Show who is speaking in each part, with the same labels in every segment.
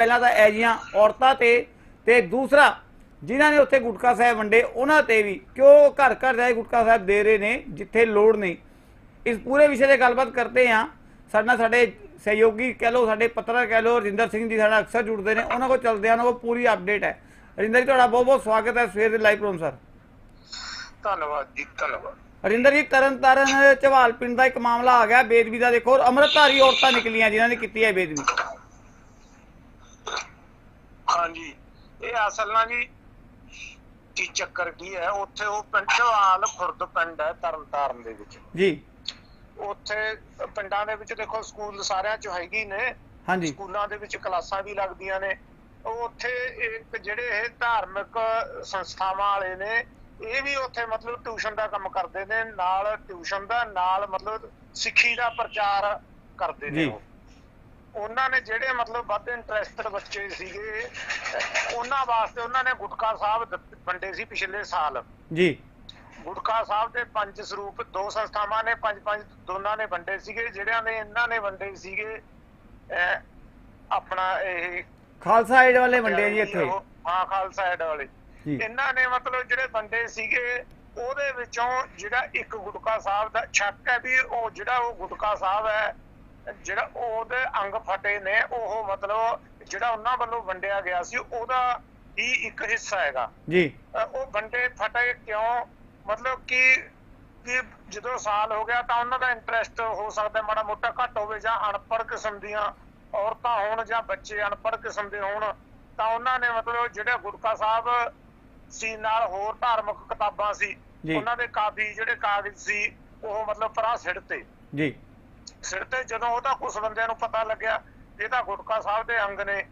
Speaker 1: ਪਹਿਲਾਂ ਤਾਂ ਐਜੀਆਂ ਔਰਤਾਂ ਤੇ ਤੇ ਦੂਸਰਾ ਜਿਨ੍ਹਾਂ ਨੇ ਉੱਥੇ ਗੁਟਕਾ ਸਾਹਿਬ ਵੰਡੇ ਉਹਨਾਂ ਤੇ ਵੀ ਕਿਉਂ ਘਰ ਘਰ ਜਾਏ ਗੁਟਕਾ ਸਾਹਿਬ ਦੇ ਰਹੇ ਨੇ ਜਿੱਥੇ ਲੋੜ ਨਹੀਂ। ਇਸ ਪੂਰੇ ਵਿਸ਼ੇ ਤੇ ਗੱਲਬਾਤ ਕਰਦੇ ਹਾਂ। ਸਾਡੇ ਸਾਡੇ ਸਹਿਯੋਗੀ ਕਹਿ ਲਓ ਸਾਡੇ ਪੱਤਰਕਾਰ ਕਹਿ ਲਓ ਰਜਿੰਦਰ ਸਿੰਘ ਜੀ ਸਾਡਾ ਅਕਸਰ ਜੁੜਦੇ ਨੇ ਉਹਨਾਂ ਕੋਲ ਚੱਲਦੇ ਹਾਂ ਉਹਨਾਂ ਕੋਲ ਪੂਰੀ ਅਪਡੇਟ ਹੈ। ਰਜਿੰਦਰ ਜੀ ਤੁਹਾਡਾ ਬਹੁਤ ਬਹੁਤ ਸਵਾਗਤ ਹੈ ਸਵੇਰ ਦੇ ਲਾਈਵ ਪ੍ਰੋਗਰਾਮ ਸਰ
Speaker 2: ਧੰਨਵਾਦ ਜੀ ਧੰਨਵਾਦ।
Speaker 1: ਹਰਿੰਦਰ ਜੀ ਤਰਨਤਾਰਨ ਚਵਾਲ ਪਿੰਡ ਦਾ ਇੱਕ ਮਾਮਲਾ ਆ ਗਿਆ ਬੇਦਬੀ ਦਾ ਦੇਖੋ ਔਰ ਅੰਮ੍ਰਿਤਧਾਰੀ ਔਰਤਾਂ ਨਿਕਲੀਆਂ ਜਿਨ੍ਹਾਂ ਨੇ ਕੀਤੀ ਹੈ ਬੇਦਬੀ।
Speaker 2: ਹਾਂਜੀ। ਇਹ ਅਸਲ ਨਾਲ ਜੀ ਕੀ ਚੱਕਰ ਕੀ ਹੈ ਉੱਥੇ ਉਹ ਪਿੰਡਵਾਲ ਖੁਰਦ ਪਿੰਡ ਹੈ ਤਰਨਤਾਰਨ ਦੇ ਵਿੱਚ।
Speaker 1: ਜੀ।
Speaker 2: ਉੱਥੇ ਪਿੰਡਾਂ ਦੇ ਵਿੱਚ ਦੇਖੋ ਸਕੂਲ ਸਾਰਿਆਂ ਚ ਹੈਗੀ ਨੇ
Speaker 1: ਹਾਂਜੀ।
Speaker 2: ਸਕੂਲਾਂ ਦੇ ਵਿੱਚ ਕਲਾਸਾਂ ਵੀ ਲੱਗਦੀਆਂ ਨੇ। ਉੱਥੇ ਇੱਕ ਜਿਹੜੇ ਇਹ ਧਾਰਮਿਕ ਸੰਸਥਾਵਾਂ ਵਾਲੇ ਨੇ ਇਹ ਵੀ ਉੱਥੇ ਮਤਲਬ ਟਿਊਸ਼ਨ ਦਾ ਕੰਮ ਕਰਦੇ ਨੇ ਨਾਲ ਟਿਊਸ਼ਨ ਦਾ ਨਾਲ ਮਤਲਬ ਸਿੱਖੀ ਦਾ ਪ੍ਰਚਾਰ ਕਰਦੇ ਨੇ। ਉਹ। ਉਹਨਾਂ ਨੇ ਜਿਹੜੇ ਮਤਲਬ ਵੱਧ ਇੰਟਰਸਟਡ ਬੱਚੇ ਸੀਗੇ ਉਹਨਾਂ ਵਾਸਤੇ ਉਹਨਾਂ ਨੇ ਗੁਟਕਾ ਸਾਹਿਬ ਵੰਡੇ ਸੀ ਪਿਛਲੇ ਸਾਲ।
Speaker 1: ਜੀ।
Speaker 2: ਗੁਟਕਾ ਸਾਹਿਬ ਦੇ ਪੰਜ ਸਰੂਪ ਦੋ ਸੰਸਥਾਵਾਂ ਨੇ ਪੰਜ ਪੰਜ ਦੋਨਾਂ ਨੇ ਵੰਡੇ ਸੀਗੇ ਜਿਹੜਿਆਂ ਨੇ ਇਹਨਾਂ ਨੇ ਵੰਡੇ ਸੀਗੇ ਆਪਣਾ ਇਹ
Speaker 1: ਖਾਲਸਾ ਏਡ ਵਾਲੇ ਵੰਡੇ ਜੀ ਇੱਥੇ।
Speaker 2: ਹਾਂ ਖਾਲਸਾ ਐਡ ਵਾਲੇ। ਇਹਨਾਂ ਨੇ ਮਤਲਬ ਜਿਹੜੇ ਵੰਡੇ ਸੀਗੇ ਉਹਦੇ ਵਿੱਚੋਂ ਜਿਹੜਾ ਇੱਕ ਗੁਟਕਾ ਸਾਹਿਬ ਦਾ ਸ਼ੱਕ ਹੈ ਵੀ ਉਹ ਜਿਹੜਾ ਉਹ ਗੁਟਕਾ ਸਾਹਿਬ ਹੈ ਜਿਹੜਾ ਉਹਦੇ ਅੰਗ ਫਟੇ ਨੇ ਉਹ ਮਤਲਬ ਜਿਹੜਾ ਉਹਨਾਂ ਵੱਲੋਂ ਵੰਡਿਆ ਗਿਆ ਸੀ ਉਹਦਾ ਹੀ ਇੱਕ ਹਿੱਸਾ ਹੈਗਾ।
Speaker 1: ਜੀ।
Speaker 2: ਉਹ ਵੰਡੇ ਫਟੇ ਕਿਉਂ? ਮਤਲਬ ਕਿ ਕਿ ਜਦੋਂ ਸਾਲ ਹੋ ਗਿਆ ਤਾਂ ਉਹਨਾਂ ਦਾ ਇੰਟਰਸਟ ਹੋ ਸਕਦਾ ਮਾੜਾ ਮੋਟਾ ਘੱਟ ਹੋਵੇ ਜਾਂ ਅਨਪੜ੍ਹ ਕਿਸਮ ਦੀਆਂ ਔਰਤਾਂ ਹੋਣ ਜਾਂ ਬੱਚੇ ਅਨਪੜ੍ਹ ਕਿਸਮ ਦੇ ਹੋਣ ਤਾਂ ਉਹਨਾਂ ਨੇ ਮਤਲਬ ਜਿਹੜੇ ਗੁਟਕਾ ਸਾਹਿਬ ਸੀ ਨਾਲ ਹੋਰ ਧਾਰਮਿਕ ਕਿਤਾਬਾਂ ਸੀ। ਉਹਨਾਂ ਦੇ ਕਾਫੀ ਜਿਹੜੇ ਕਾਗਜ਼ ਸੀ ਉਹ ਮਤਲਬ ਪਰਾਂ ਸਿੱਟਤੇ
Speaker 1: ਜੀ।
Speaker 2: ਸਿਰ ਤੇ ਜਦੋਂ ਉਹਦਾ ਕੁਝ ਬੰਦਿਆਂ ਨੂੰ ਪਤਾ ਲੱਗਿਆ ਵੀ ਇਹ ਤਾਂ ਗੁਟਕਾ ਸਾਹਿਬ ਦੇ ਅੰਗ ਨੇ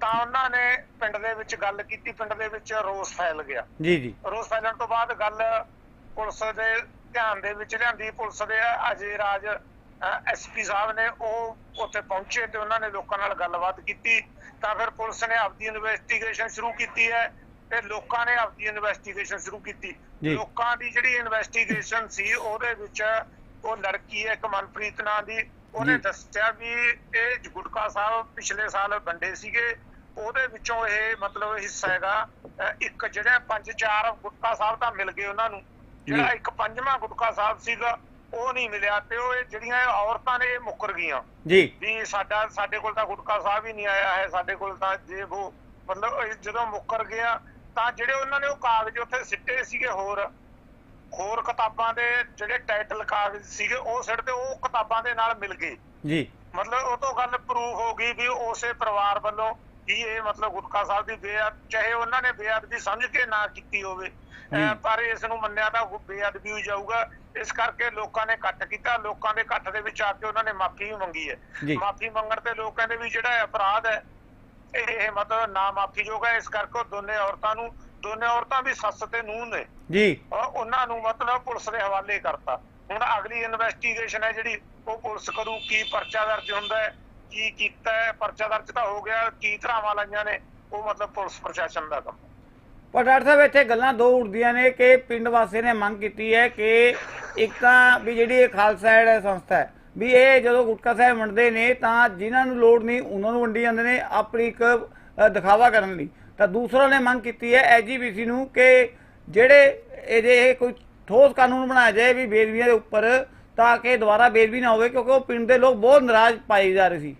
Speaker 2: ਤਾਂ ਉਹਨਾਂ ਨੇ ਪਿੰਡ ਦੇ ਵਿੱਚ ਗੱਲ ਕੀਤੀ ਪਿੰਡ ਦੇ ਵਿੱਚ ਰੋਸ ਫੈਲ ਗਿਆ।
Speaker 1: ਜੀ ਜੀ।
Speaker 2: ਰੋਸ ਫੈਲਣ ਤੋਂ ਬਾਅਦ ਗੱਲ ਪੁਲਿਸ ਦੇ ਧਿਆਨ ਦੇ ਵਿੱਚ ਲਿਆਂਦੀ ਪੁਲਿਸ ਦੇ ਅਜੇ ਰਾਜ ਐਸਪੀ ਸਾਹਿਬ ਨੇ ਉਹ ਉੱਥੇ ਪਹੁੰਚੇ ਤੇ ਉਹਨਾਂ ਨੇ ਲੋਕਾਂ ਨਾਲ ਗੱਲਬਾਤ ਕੀਤੀ। ਤਾਂ ਫਿਰ ਪੁਲਿਸ ਨੇ ਆਪਦੀ ਇਨਵੈਸਟੀਗੇਸ਼ਨ ਸ਼ੁਰੂ ਕੀਤੀ ਹੈ ਤੇ ਲੋਕਾਂ ਨੇ ਆਪਦੀ ਇਨਵੈਸਟੀਗੇਸ਼ਨ ਸ਼ੁਰੂ ਕੀਤੀ। ਲੋਕਾਂ ਦੀ ਜਿਹੜੀ ਇਨਵੈਸਟੀਗੇਸ਼ਨ ਸੀ ਉਹਦੇ ਵਿੱਚ ਉਹ ਲੜਕੀ ਹੈ ਇੱਕ ਮਨਪ੍ਰੀਤ ਨਾਂ ਦੀ ਉਹਨੇ। ਦੱਸਿਆ ਵੀ ਇਹ ਗੁਟਕਾ ਸਾਹਿਬ ਪਿਛਲੇ ਸਾਲ ਵੰਡੇ ਸੀਗੇ ਉਹਦੇ ਵਿੱਚੋਂ ਇਹ ਮਤਲਬ ਹਿੱਸਾ ਹੈਗਾ ਇੱਕ ਜਿਹੜੇ ਪੰਜ ਚਾਰ ਗੁਟਕਾ ਸਾਹਿਬ ਤਾਂ ਮਿਲ ਗਏ ਉਹਨਾਂ ਨੂੰ ਜਿਹੜਾ। ਇੱਕ ਪੰਜਵਾਂ ਗੁਟਕਾ ਸਾਹਿਬ ਸੀਗਾ ਉਹ ਨਹੀਂ ਮਿਲਿਆ ਤੇ ਉਹ ਇਹ ਜਿਹੜੀਆਂ ਔਰਤਾਂ ਨੇ ਇਹ ਮੁੱਕਰ ਗਈਆਂ
Speaker 1: ਜੀ
Speaker 2: ਵੀ ਸਾਡਾ ਸਾਡੇ ਕੋਲ ਤਾਂ ਗੁਟਕਾ ਸਾਹਿਬ ਹੀ ਨਹੀਂ ਆਇਆ ਹੈ ਸਾਡੇ ਕੋਲ ਤਾਂ ਜੇ ਉਹ ਮਤਲਬ ਜਦੋਂ ਮੁੱਕਰ ਗਿਆ ਤਾਂ ਜਿਹੜੇ ਉਹਨਾਂ ਨੇ ਉਹ ਕਾਗਜ਼ ਉੱਥੇ ਸਿੱਟੇ ਸੀਗੇ ਹੋਰ ਹੋਰ ਕਿਤਾਬਾਂ ਦੇ ਜਿਹੜੇ ਟਾਈਟਲ ਕਾਗਜ਼ ਸੀਗੇ ਉਹ ਸਿੱਟਦੇ ਉਹ ਕਿਤਾਬਾਂ ਦੇ ਨਾਲ ਮਿਲ ਗਏ
Speaker 1: ਜੀ
Speaker 2: ਮਤਲਬ ਉਹ ਤੋਂ ਗੱਲ ਪ੍ਰੂਫ ਹੋ ਗਈ ਵੀ ਉਸੇ ਪਰਿਵਾਰ ਵੱਲੋਂ ਹੀ ਇਹ ਮਤਲਬ ਗੁਟਕਾ ਸਾਹਿਬ ਦੀ ਬੇਅਦ ਚਾਹੇ ਉਹਨਾਂ ਨੇ ਬੇਅਦਬੀ ਸਮਝ ਕੇ ਨਾ ਕੀਤੀ ਹੋਵੇ। ਪਰ ਇਸ ਨੂੰ ਮੰਨਿਆ ਤਾਂ ਉਹ ਬੇਅਦਬੀ ਹੋ ਜਾਊਗਾ ਇਸ ਕਰਕੇ ਲੋਕਾਂ ਨੇ ਇਕੱਠ ਕੀਤਾ ਲੋਕਾਂ ਦੇ ਇਕੱਠ ਦੇ ਵਿੱਚ ਆ ਕੇ ਉਹਨਾਂ ਨੇ ਮਾਫੀ ਵੀ ਮੰਗੀ। ਹੈ ਮਾਫੀ ਮੰਗਣ ਤੇ ਲੋਕ ਕਹਿੰਦੇ ਵੀ ਜਿਹੜਾ ਅਪਰਾਧ ਹੈ ਇਹ ਮਤਲਬ ਨਾ ਮਾਫੀਯੋਗ ਹੈ ਇਸ ਕਰਕੇ ਉਹ ਦੋਨੇ ਔਰਤਾਂ ਨੂੰ ਦੋਨੇ ਔਰਤਾਂ ਵੀ ਸੱਸ ਤੇ ਨੂੰਹ ਨੇ।
Speaker 1: ਜੀ।
Speaker 2: ਉਹ- ਉਹਨਾਂ ਨੂੰ ਮਤਲਬ ਪੁਲਿਸ ਦੇ ਹਵਾਲੇ ਕਰਤਾ। ਹੁਣ ਅਗਲੀ ਇਨਵੈਸਟੀਗੇਸ਼ਨ ਹੈ ਜਿਹੜੀ ਉਹ ਪੁਲਿਸ ਕਰੂ ਕੀ ਪਰਚਾ ਦਰਜ ਹੁੰਦਾ ਹੈ ਕੀ ਕੀਤਾ ਹੈ ਪਰਚਾ ਦਰਜ ਤਾਂ ਹੋ ਗਿਆ ਕੀ ਧਰਾਵਾਂ ਲਾਈਆਂ ਨੇ ਉਹ ਮਤਲਬ ਪੁਲਿਸ ਪ੍ਰਸ਼ਾਸਨ ਦਾ ਕੰਮ
Speaker 1: ਪਰ ਡਾਕਟਰ ਸਾਹਿਬ ਇੱਥੇ ਗੱਲਾਂ ਦੋ ਉੱਠਦੀਆਂ ਨੇ ਕਿ ਪਿੰਡ ਵਾਸੀ ਨੇ ਮੰਗ ਕੀਤੀ ਹੈ ਕਿ ਇੱਕ ਤਾਂ ਵੀ ਜਿਹੜੀ ਇਹ ਖਾਲਸਾ ਏਡ ਸੰਸਥਾ ਹੈ ਵੀ ਇਹ ਜਦੋਂ ਗੁਟਕਾ ਸਾਹਿਬ ਵੰਡਦੇ ਨੇ ਤਾਂ ਜਿਨ੍ਹਾਂ ਨੂੰ ਲੋੜ ਨਹੀਂ ਉਹਨਾਂ ਨੂੰ ਵੰਡੀ ਜਾਂਦੇ ਨੇ ਆਪਣੀ ਇੱਕ ਦਿਖਾਵਾ ਕਰਨ ਲਈ। ਤਾਂ ਦੂਸਰਾ ਨੇ ਮੰਗ ਕੀਤੀ ਹੈ ਐਜੀਪੀਸੀ ਨੂੰ ਕਿ ਜਿਹੜੇ ਇਹਦੇ ਇਹ ਕੋਈ ਠੋਸ ਕਾਨੂੰਨ ਬਣਾਇਆ ਜਾਏ ਵੀ ਬੇਦਬੀਆਂ ਦੇ ਉੱਪਰ ਤਾਂ ਕਿ ਦੁਬਾਰਾ ਬੇਦਬੀ ਨਾ ਹੋਵੇ ਕਿਉਂਕਿ ਉਹ ਪਿੰਡ ਦੇ ਲੋਕ ਬਹੁਤ ਨਾਰਾਜ਼ ਪਾਏ ਜਾ ਰਹੇ ਸੀ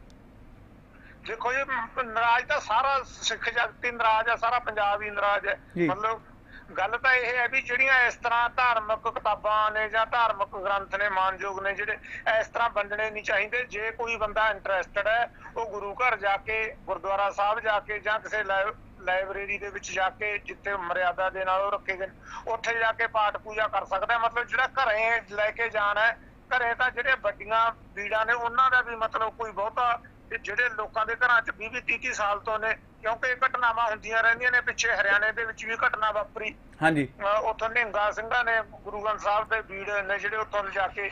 Speaker 2: ਦੇਖੋ ਮ- ਨਾਰਾਜ਼ ਤਾਂ ਸਾਰਾ ਸਿੱਖ ਜਗਤ ਹੀ ਨਾਰਾਜ਼ ਹੈ ਸਾਰਾ ਪੰਜਾਬ ਹੀ ਨਾਰਾਜ਼ ਹੈ। ਮਤਲਬ ਗੱਲ ਤਾਂ ਇਹ ਹੈ ਵੀ ਜਿਹੜੀਆਂ ਇਸ ਤਰ੍ਹਾਂ ਧਾਰਮਿਕ ਕਿਤਾਬਾਂ ਨੇ ਜਾਂ ਧਾਰਮਿਕ ਗ੍ਰੰਥ ਨੇ ਮਾਨਯੋਗ ਨੇ ਜਿਹੜੇ ਇਸ ਤਰ੍ਹਾਂ ਵੰਡਣੇ ਨਹੀਂ ਚਾਹੀਦੇ ਜੇ ਕੋਈ ਬੰਦਾ ਇੰਟਰਸਟਡ ਹੈ ਉਹ ਗੁਰੂ ਘਰ ਜਾ ਕੇ ਗੁਰਦੁਆਰਾ ਸਾਹਿਬ ਜਾ ਕੇ ਜਾਂ ਕਿਸੇ ਲਾਇਬ੍ਰੇਰੀ ਦੇ ਵਿੱਚ ਜਾ ਕੇ ਜਿੱਥੇ ਮਰਿਆਦਾ ਦੇ ਨਾਲ ਉਹ ਰੱਖੇ ਗਏ ਨੇ, ਉੱਥੇ ਜਾ ਕੇ ਪਾਠ ਪੂਜਾ ਕਰ ਸਕਦਾ। ਮਤਲਬ ਜਿਹੜਾ ਘਰੇ ਲੈ ਕੇ ਜਾਣਾ ਘਰੇ ਤਾਂ ਜਿਹੜੇ ਵੱਡੀਆਂ ਬੀੜਾਂ ਨੇ ਉਹਨਾਂ ਦਾ ਵੀ ਮਤਲਬ ਕੋਈ ਬਹੁਤਾ ਤੇ ਜਿਹੜੇ ਲੋਕਾਂ ਦੇ ਘਰਾਂ 'ਚ 20 20 30 ਸਾਲ ਤੋਂ ਨੇ ਕਿਉਂਕਿ ਇਹ ਘਟਨਾਵਾਂ ਹੁੰਦੀਆਂ ਰਹਿੰਦੀਆਂ ਨੇ ਪਿੱਛੇ ਹਰਿਆਣੇ ਦੇ ਵਿੱਚ ਵੀ ਘਟਨਾ ਵਾਪਰੀ।
Speaker 1: ਹਾਂਜੀ।
Speaker 2: ਉੱਥੋਂ ਨਿਹੰਗਾ ਸਿੰਘਾਂ ਨੇ ਗੁਰੂ ਗ੍ਰੰਥ ਸਾਹਿਬ ਦੇ ਬੀੜ ਨੇ ਜਿਹੜੇ ਉੱਥੋਂ ਲਿਜਾ ਕੇ